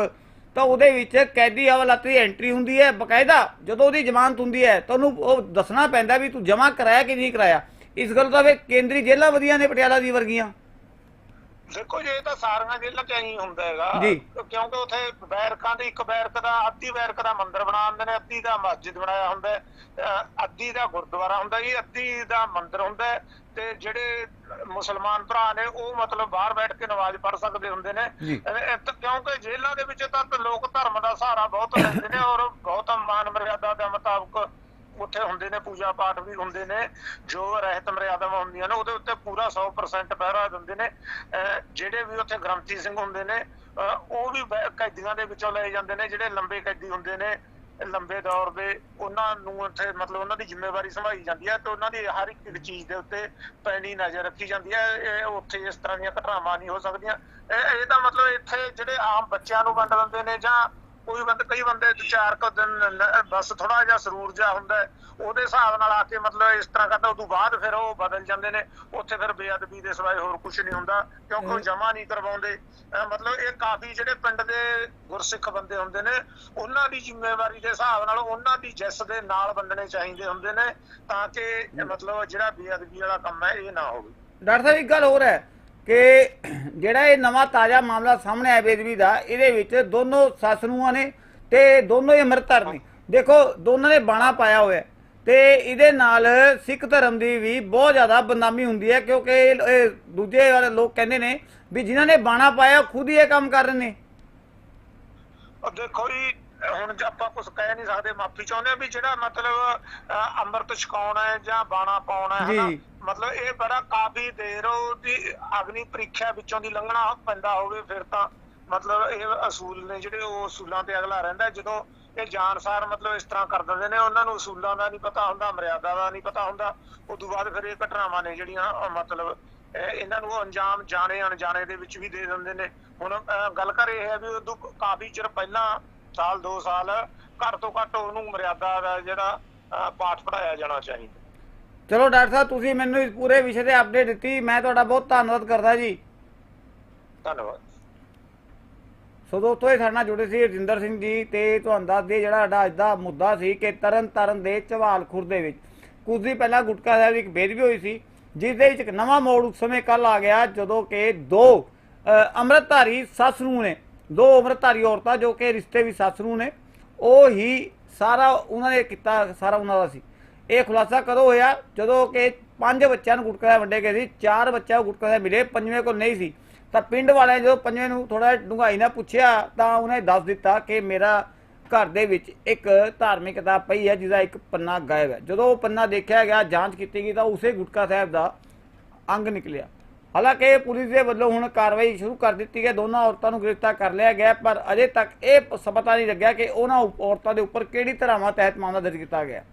Speaker 1: ਤਾਂ ਉਹਦੇ ਵਿੱਚ ਕੈਦੀ ਹਵਾਲਾਤ ਐਂਟਰੀ ਹੁੰਦੀ ਹੈ, ਬਕਾਇਦਾ ਜਦੋਂ ਉਹਦੀ ਜ਼ਮਾਨਤ ਹੁੰਦੀ ਹੈ, ਤਾਂ ਉਹਨੂੰ ਉਹ ਦੱਸਣਾ ਪੈਂਦਾ ਵੀ ਤੂੰ ਜਮ੍ਹਾਂ ਕਰਾਇਆ ਕਿ ਨਹੀਂ ਕਰਾਇਆ। ਇਸ ਗੱਲ ਤਾਂ ਫਿਰ ਕੇਂਦਰੀ ਜੇਲ੍ਹਾਂ ਵਧੀਆ ਨੇ ਪਟਿਆਲਾ ਦੀ ਵਰਗੀਆਂ।
Speaker 2: ਦੇਖੋ ਜੇ ਤਾਂ ਸਾਰੀਆਂ ਜੇਲ੍ਹਾਂ ਚ ਐਂ ਹੁੰਦਾ ਹੈਗਾ
Speaker 1: ਜੀ।
Speaker 2: ਕਿਉਂਕਿ ਉਥੇ ਬੈਰਕਾਂ ਦੇ ਇੱਕ ਬੈਰਕ ਦਾ ਅੱਧੀ ਬੈਰਕ ਦਾ ਮੰਦਿਰ ਬਣਾ ਦਿੰਦੇ ਨੇ ਅੱਧੀ ਦਾ ਮਸਜਿਦ ਬਣਾਇਆ ਹੁੰਦਾ ਹੈ, ਅਹ ਅੱਧੀ ਦਾ ਗੁਰਦੁਆਰਾ ਹੁੰਦਾ ਜੀ ਅੱਧੀ ਦਾ ਮੰਦਿਰ ਹੁੰਦਾ ਹੈ, ਤੇ ਜਿਹੜੇ ਮੁਸਲਮਾਨ ਭਰਾ ਨੇ ਉਹ ਮਤਲਬ ਬਾਹਰ ਬੈਠ ਕੇ ਨਮਾਜ਼ ਪੜ੍ਹ ਸਕਦੇ ਹੁੰਦੇ ਨੇ
Speaker 1: ਜੀ।
Speaker 2: ਇਹ- ਇਹ ਤਾਂ ਕਿਉਂਕਿ ਜੇਲ੍ਹਾਂ ਦੇ ਵਿੱਚ ਤਾਂ ਲੋਕ ਧਰਮ ਦਾ ਸਹਾਰਾ ਬਹੁਤ ਲੈਂਦੇ ਨੇ ਔਰ ਬਹੁਤ ਮਾਨ ਮਰਿਆਦਾ ਦੇ ਮੁਤਾਬਕ ਉੱਥੇ ਹੁੰਦੇ ਨੇ, ਪੂਜਾ ਪਾਠ ਵੀ ਹੁੰਦੇ ਨੇ, ਜੋ ਰਹਿਤ ਮਰਿਆਦਾਵਾਂ ਹੁੰਦੀਆਂ ਨੇ, ਉਹਦੇ ਉੱਤੇ ਪੂਰਾ 100% ਪਹਿਰਾ ਦਿੰਦੇ ਨੇ। ਜਿਹੜੇ ਵੀ ਉੱਥੇ ਗ੍ਰੰਥੀ ਸਿੰਘ ਹੁੰਦੇ ਨੇ ਉਹ ਵੀ ਕੈਦੀਆਂ ਦੇ ਵਿੱਚੋਂ ਲਏ ਜਾਂਦੇ ਨੇ, ਜਿਹੜੇ ਲੰਬੇ ਕੈਦੀ ਹੁੰਦੇ ਨੇ, ਲੰਬੇ ਦੌਰ ਦੇ, ਉਹਨਾਂ ਨੂੰ ਉੱਥੇ ਮਤਲਬ ਉਹਨਾਂ ਦੀ ਜ਼ਿੰਮੇਵਾਰੀ ਸੰਭਾਈ ਜਾਂਦੀ ਹੈ ਤੇ ਉਹਨਾਂ ਦੀ ਹਰ ਇੱਕ ਚੀਜ਼ ਦੇ ਉੱਤੇ ਪੈਣੀ ਨਜ਼ਰ ਰੱਖੀ ਜਾਂਦੀ ਹੈ। ਇਹ ਉੱਥੇ ਇਸ ਤਰ੍ਹਾਂ ਦੀਆਂ ਘਟਨਾਵਾਂ ਨਹੀਂ ਹੋ ਸਕਦੀਆਂ। ਇਹ ਤਾਂ ਮਤਲਬ ਇੱਥੇ ਜਿਹੜੇ ਆਮ ਬੱਚਿਆਂ ਨੂੰ ਵੰਡ ਦਿੰਦੇ ਨੇ ਜਾਂ ਕੋਈ ਬੰਦੇ ਕਈ ਬੰਦੇ ਦੋ ਚਾਰ ਕੁ ਦਿਨ ਬਸ ਥੋੜਾ ਜਿਹਾ ਸਰੂਰ ਜਿਹਾ ਹੁੰਦਾ ਹੈ, ਉਹਦੇ ਹਿਸਾਬ ਨਾਲ ਆ ਕੇ ਮਤਲਬ ਇਸ ਤਰ੍ਹਾਂ ਕਰਦਾ ਉਦੋਂ ਬਾਅਦ ਫਿਰ ਉਹ ਬਦਲ ਜਾਂਦੇ ਨੇ ਉੱਥੇ ਫਿਰ ਬੇਅਦਬੀ ਦੇ ਸਿਵਾਏ ਹੋਰ ਕੁਝ ਨਹੀਂ ਹੁੰਦਾ ਕਿਉਂਕਿ ਉਹ ਜਮਾ ਨਹੀਂ ਕਰਵਾਉਂਦੇ। ਮਤਲਬ ਇਹ ਕਾਫੀ ਜਿਹੜੇ ਪਿੰਡ ਦੇ ਗੁਰਸਿੱਖ ਬੰਦੇ ਹੁੰਦੇ ਨੇ ਉਹਨਾਂ ਦੀ ਜ਼ਿੰਮੇਵਾਰੀ ਦੇ ਹਿਸਾਬ ਨਾਲ ਉਹਨਾਂ ਦੀ ਜਿਸ ਦੇ ਨਾਲ ਵੰਡਣੇ ਚਾਹੀਦੇ ਹੁੰਦੇ ਨੇ ਤਾਂ ਕਿ ਮਤਲਬ ਜਿਹੜਾ ਬੇਅਦਬੀ ਵਾਲਾ ਕੰਮ ਹੈ ਇਹ ਨਾ ਹੋਵੇ।
Speaker 1: ਡਾਕਟਰ ਸਾਹਿਬ ਇੱਕ ਗੱਲ ਹੋਰ ਹੈ ਕਿ ਜਿਹੜਾ ਇਹ ਨਵਾਂ ਤਾਜ਼ਾ ਮਾਮਲਾ ਸਾਹਮਣੇ ਆਇਆ ਬੇਦਬੀ ਦਾ, ਇਹਦੇ ਵਿੱਚ ਦੋਨੋਂ ਸੱਸ ਨੂੰਹਾਂ ਨੇ ਤੇ ਦੋਨੋਂ ਹੀ ਅੰਮ੍ਰਿਤਧਾਰ ਨੇ। ਦੇਖੋ, ਦੋਨਾਂ ਨੇ ਬਾਣਾ ਪਾਇਆ ਹੋਇਆ ਹੈ ਤੇ ਇਹਦੇ ਨਾਲ ਸਿੱਖ ਧਰਮ ਦੀ ਵੀ ਬਹੁਤ ਜ਼ਿਆਦਾ ਬਦਨਾਮੀ ਹੁੰਦੀ ਹੈ, ਕਿਉਂਕਿ ਇਹ- ਦੂਜੇ ਵਾਲੇ ਲੋਕ ਕਹਿੰਦੇ ਨੇ ਵੀ ਜਿਨ੍ਹਾਂ ਨੇ ਬਾਣਾ ਪਾਇਆ ਉਹ ਖੁਦ ਹੀ ਇਹ ਕੰਮ ਕਰ ਰਹੇ ਨੇ।
Speaker 2: ਦੇਖੋ ਜੀ ਹੁਣ ਜੇ ਆਪਾਂ ਕੁਝ ਕਹਿ ਨਹੀਂ ਸਕਦੇ ਮਾਫੀ ਚਾਹੁੰਦੇ ਆ ਵੀ ਜਿਹੜਾ ਮਤਲਬ ਅੰਮ੍ਰਿਤ ਛਕਾਉਣਾ ਹੈ ਜਾਂ ਬਾਣਾ ਪਾਉਣਾ ਹੈ। ਹਨਾ? ਮਤਲਬ ਇਹ ਬੜਾ ਕਾਫੀ ਦੇਰ ਉਹਦੀ ਅਗਨੀ ਪ੍ਰੀਖਿਆ ਵਿੱਚੋਂ ਦੀ ਲੰਘਣਾ ਪੈਂਦਾ ਹੋਵੇ ਫਿਰ ਤਾਂ ਮਤਲਬ ਇਹ ਅਸੂਲ ਨੇ ਜਿਹੜੇ ਉਹ ਅਸੂਲਾਂ ਤੇ ਅਗਲਾ ਰਹਿੰਦਾ ਜਦੋਂ ਇਹ ਜਾਣਸਾਰ ਮਤਲਬ ਇਸ ਤਰ੍ਹਾਂ ਕਰ ਦਿੰਦੇ ਨੇ ਉਹਨਾਂ ਨੂੰ ਅਸੂਲਾਂ ਦਾ ਨਹੀਂ ਪਤਾ ਹੁੰਦਾ ਮਰਿਆਦਾ ਦਾ ਨਹੀਂ ਪਤਾ ਹੁੰਦਾ। ਉਸ ਤੋਂ ਬਾਅਦ ਫਿਰ ਇਹ ਘਟਨਾਵਾਂ ਨੇ ਜਿਹੜੀਆਂ ਮਤਲਬ ਇਹਨਾਂ ਨੂੰ ਅੰਜਾਮ ਜਾਣੇ ਅਣਜਾਣੇ ਦੇ ਵਿੱਚ ਵੀ ਦੇ ਦਿੰਦੇ ਨੇ। ਹੁਣ ਗੱਲ ਕਰ ਇਹ ਹੈ ਵੀ ਉਦੋਂ ਕਾਫੀ ਚਿਰ ਪਹਿਲਾਂ ਸਾਲ 2 ਸਾਲ ਘੱਟ ਤੋਂ ਘੱਟ ਉਹਨੂੰ ਮਰਿਆਦਾ ਦਾ ਜਿਹੜਾ ਪਾਠ ਪੜਾਇਆ ਜਾਣਾ ਚਾਹੀਦਾ।
Speaker 1: ਚਲੋ ਡਾਕਟਰ ਸਾਹਿਬ ਤੁਸੀਂ ਮੈਨੂੰ ਇਸ ਪੂਰੇ ਵਿਸ਼ੇ ਤੇ ਅਪਡੇਟ ਦਿੱਤੀ। ਮੈਂ ਤੁਹਾਡਾ ਬਹੁਤ ਧੰਨਵਾਦ ਕਰਦਾ ਜੀ।
Speaker 2: ਧੰਨਵਾਦ।
Speaker 1: ਸੋ ਦੋਸਤੋ ਇਹ ਸਾਡੇ ਨਾਲ ਜੁੜੇ ਸੀ ਰਜਿੰਦਰ ਸਿੰਘ ਜੀ ਤੇ ਤੁਹਾਨੂੰ ਦੱਸ ਦਈਏ ਜਿਹੜਾ ਸਾਡਾ ਅੱਜ ਦਾ ਮੁੱਦਾ ਸੀ ਕਿ ਤਰਨ ਤਾਰਨ ਦੇ ਚਵਾਲ ਖੁਰ ਦੇ ਵਿੱਚ ਕੁਝ ਦਿਨ ਪਹਿਲਾਂ ਗੁਟਕਾ ਸਾਹਿਬ ਦੀ ਇੱਕ ਬੇਦਬੀ ਹੋਈ ਸੀ ਜਿਸ ਦੇ ਵਿੱਚ ਇੱਕ ਨਵਾਂ ਮੋੜ ਉਸ ਸਮੇਂ ਕੱਲ ਆ ਗਿਆ ਜਦੋਂ ਕਿ ਦੋ ਅੰਮ੍ਰਿਤਧਾਰੀ ਸੱਸ ਨੂੰ ਨੇ ਦੋ ਉਮਰਧਾਰੀ ਔਰਤਾਂ ਜੋ ਕਿ ਰਿਸ਼ਤੇ ਵੀ ਸੱਸ ਨੂੰ ਨੇ, ਉਹ ਹੀ ਸਾਰਾ ਉਹਨਾਂ ਨੇ ਕੀਤਾ, ਸਾਰਾ ਉਹਨਾਂ ਦਾ ਸੀ। ਇਹ ਖੁਲਾਸਾ ਕਦੋਂ ਹੋਇਆ? ਜਦੋਂ ਕਿ ਪੰਜ ਬੱਚਿਆਂ ਨੂੰ ਗੁਟਕਾ ਵੰਡੇ ਗਏ ਸੀ, ਚਾਰ ਬੱਚਿਆਂ ਨੂੰ ਗੁਟਕਾ ਸਾਹਿਬ ਮਿਲੇ, ਪੰਜਵੇਂ ਕੋਲ ਨਹੀਂ ਸੀ। ਤਾਂ ਪਿੰਡ ਵਾਲਿਆਂ ਜਦੋਂ ਪੰਜਵੇਂ ਨੂੰ ਥੋੜਾ ਡੂੰਘਾਈ ਨਾਲ ਪੁੱਛਿਆ, ਤਾਂ ਉਹਨੇ ਦੱਸ ਦਿੱਤਾ ਕਿ ਮੇਰਾ ਘਰ ਦੇ ਵਿੱਚ ਇੱਕ ਧਾਰਮਿਕ ਕਿਤਾਬ ਪਈ ਹੈ, ਜਿਹਦਾ ਇੱਕ ਪੰਨਾ ਗਾਇਬ ਹੈ। ਜਦੋਂ ਉਹ ਪੰਨਾ ਦੇਖਿਆ ਗਿਆ, ਜਾਂਚ ਕੀਤੀ ਗਈ, ਤਾਂ ਉਸੇ ਗੁਟਕਾ ਸਾਹਿਬ ਦਾ ਅੰਗ ਨਿਕਲਿਆ। ਹਾਲਾਂਕਿ ਪੁਲਿਸ ਦੇ ਵੱਲੋਂ ਹੁਣ ਕਾਰਵਾਈ ਸ਼ੁਰੂ ਕਰ ਦਿੱਤੀ ਹੈ ਦੋਨਾਂ ਔਰਤਾਂ ਨੂੰ ਗ੍ਰਿਫਤਾਰ ਕਰ ਲਿਆ ਗਿਆ, ਪਰ ਅਜੇ ਤੱਕ ਇਹ ਪ- ਪਤਾ ਨਹੀਂ ਲੱਗਿਆ ਕਿ ਉਹਨਾਂ ਉਪ- ਔਰਤਾਂ ਦੇ ਉੱਪਰ ਕਿਹੜੀ ਧਾਰਾਵਾਂ ਤਹਿਤ ਮਾਮਲਾ ਦਰਜ ਕੀਤਾ ਗਿਆ।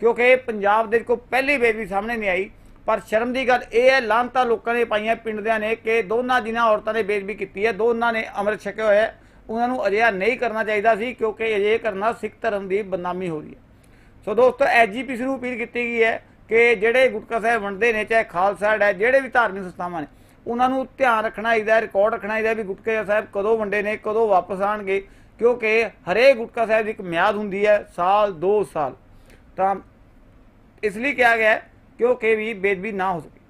Speaker 1: ਕਿਉਂਕਿ ਪੰਜਾਬ ਦੇ ਕੋਈ ਪਹਿਲੀ ਬੇਦਬੀ ਸਾਹਮਣੇ ਨਹੀਂ ਆਈ, ਪਰ ਸ਼ਰਮ ਦੀ ਗੱਲ ਇਹ ਹੈ, ਲਾਂਤਾ ਲੋਕਾਂ ਨੇ ਪਾਈਆਂ ਪਿੰਡਦਿਆਂ ਨੇ ਕਿ ਦੋਨਾਂ ਜਿਨ੍ਹਾਂ ਔਰਤਾਂ ਨੇ ਬੇਦਬੀ ਕੀਤੀ ਹੈ, ਦੋਨਾਂ ਨੇ ਅੰਮ੍ਰਿਤ ਛਕਿਆ ਹੋਇਆ ਉਹਨਾਂ ਨੂੰ ਅਜਿਹਾ ਨਹੀਂ ਕਰਨਾ ਚਾਹੀਦਾ ਸੀ ਕਿਉਂਕਿ ਅਜਿਹਾ ਕਰਨਾ ਸਿੱਖ ਧਰਮ ਦੀ ਬਦਨਾਮੀ ਹੋ ਰਹੀ ਹੈ। ਸੋ ਦੋਸਤੋ ਐਜੀਪੀਸੀ ਨੂੰ ਅਪੀਲ ਕੀਤੀ ਗਈ ਹੈ ਕਿ ਜਿਹੜੇ ਗੁਟਕਾ ਸਾਹਿਬ ਵੰਡਦੇ ਨੇ, ਚਾਹੇ ਖਾਲਸਾ ਏਡ ਹੈ, ਜਿਹੜੇ ਵੀ ਧਾਰਮਿਕ ਸੰਸਥਾਵਾਂ ਨੇ, ਉਹਨਾਂ ਨੂੰ ਧਿਆਨ ਰੱਖਣਾ ਚਾਹੀਦਾ ਰਿਕਾਰਡ ਰੱਖਣਾ ਚਾਹੀਦਾ ਵੀ ਗੁਟਕਾ ਸਾਹਿਬ ਕਦੋਂ ਵੰਡੇ ਨੇ, ਕਦੋਂ ਵਾਪਸ ਆਣਗੇ ਕਿਉਂਕਿ ਹਰੇਕ ਗੁਟਕਾ ਸਾਹਿਬ ਦੀ ਇੱਕ ਮਿਆਦ ਹੁੰਦੀ ਹੈ, ਸਾਲ 2 ਸਾਲ। ਤਾਂ ਇਸ ਲਈ ਕਿਹਾ ਗਿਆ ਕਿਉਂਕਿ ਵੀ ਬੇਦਬੀ ਨਾ ਹੋ ਸਕੇ।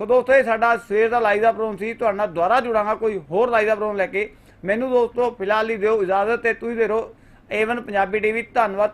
Speaker 1: ਸੋ ਦੋਸਤੋ, ਇਹ ਸਾਡਾ ਸਵੇਰ ਦਾ ਲਾਈਵ ਦਾ ਪ੍ਰੋਗਰਾਮ ਸੀ, ਤੁਹਾਡਾ ਨਾਲ ਦੁਬਾਰਾ ਜੁੜਾਂਗਾ ਕੋਈ ਹੋਰ ਲਾਈਵ ਦਾ ਪ੍ਰੋਗਰਾਮ ਲੈ ਕੇ। ਮੈਨੂੰ ਦੋਸਤੋ, ਫਿਲਹਾਲ ਹੀ ਦਿਓ ਇਜਾਜ਼ਤ ਤੇ ਤੁਸੀਂ ਦੇ ਰਹੋ ਏਵਨ ਪੰਜਾਬੀ ਟੀਵੀ ਧੰਨਵਾਦ।